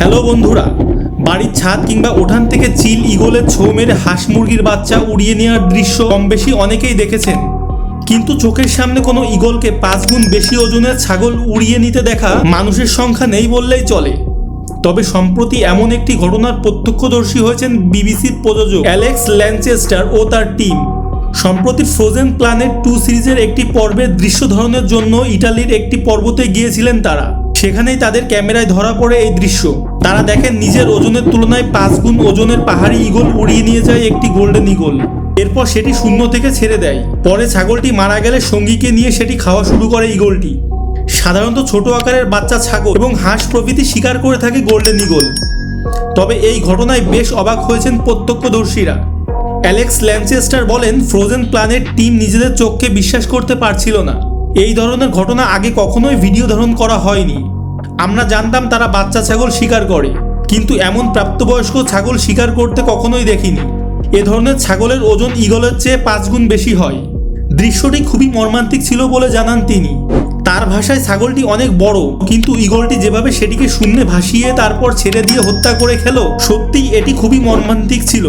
Hello বন্ধুরা, বাড়ির ছাদ কিংবা উঠান থেকে চিল ইগলের ছো মেরে হাঁস মুরগির বাচ্চা উড়িয়ে নেওয়ার দৃশ্য কম বেশি অনেকেই দেখেছেন। কিন্তু চোখের সামনে কোনো ইগলকে পাঁচ গুণ বেশি ওজনের ছাগল উড়িয়ে নিতে দেখা মানুষের সংখ্যা নেই বললেই চলে। তবে সম্প্রতি এমন একটি ঘটনার প্রত্যক্ষদর্শী হয়েছেন বিবিসির প্রযোজক অ্যালেক্স ল্যানচেস্টার ও তার টিম। সম্প্রতি ফ্রোজেন প্ল্যানেট টু সিরিজের একটি পর্বের দৃশ্য ধারণের জন্য ইটালির একটি পর্বতে গিয়েছিলেন তারা। সেখানেই তাদের ক্যামেরায় ধরা পড়ে এই দৃশ্য। তারা দেখেন নিজের ওজনের তুলনায় পাঁচ গুণ ওজনের পাহাড়ি ইগল উড়িয়ে নিয়ে যায় একটি গোল্ডেন ইগল এরপর সেটি শূন্য থেকে ছেড়ে দেয়। পরে ছাগলটি মারা গেলে সঙ্গীকে নিয়ে সেটি খাওয়া শুরু করে ইগলটি সাধারণত ছোট আকারের বাচ্চা ছাগল এবং হাঁস প্রভৃতি শিকার করে থাকে গোল্ডেন ইগল তবে এই ঘটনায় বেশ অবাক হয়েছেন প্রত্যক্ষদর্শীরা। অ্যালেক্স ল্যানচেস্টার বলেন, ফ্রোজেন প্ল্যানেট টিম নিজেদের চোখকে বিশ্বাস করতে পারছিল না। এই ধরনের ঘটনা আগে কখনোই ভিডিও ধারণ করা হয়নি। আমরা জানতাম তারা বাচ্চা ছাগল শিকার করে, কিন্তু এমন প্রাপ্তবয়স্ক ছাগল শিকার করতে কখনোই দেখিনি। এ ধরনের ছাগলের ওজন ইগলের চেয়ে পাঁচ গুণ বেশি হয়। দৃশ্যটি খুবই মর্মান্তিক ছিল বলে জানান তিনি। তার ভাষায় ছাগলটি অনেক বড়, কিন্তু ইগলটি যেভাবে সেটিকে শূন্যে ভাসিয়ে তারপর ছেড়ে দিয়ে হত্যা করে খেলো, সত্যিই এটি খুবই মর্মান্তিক ছিল।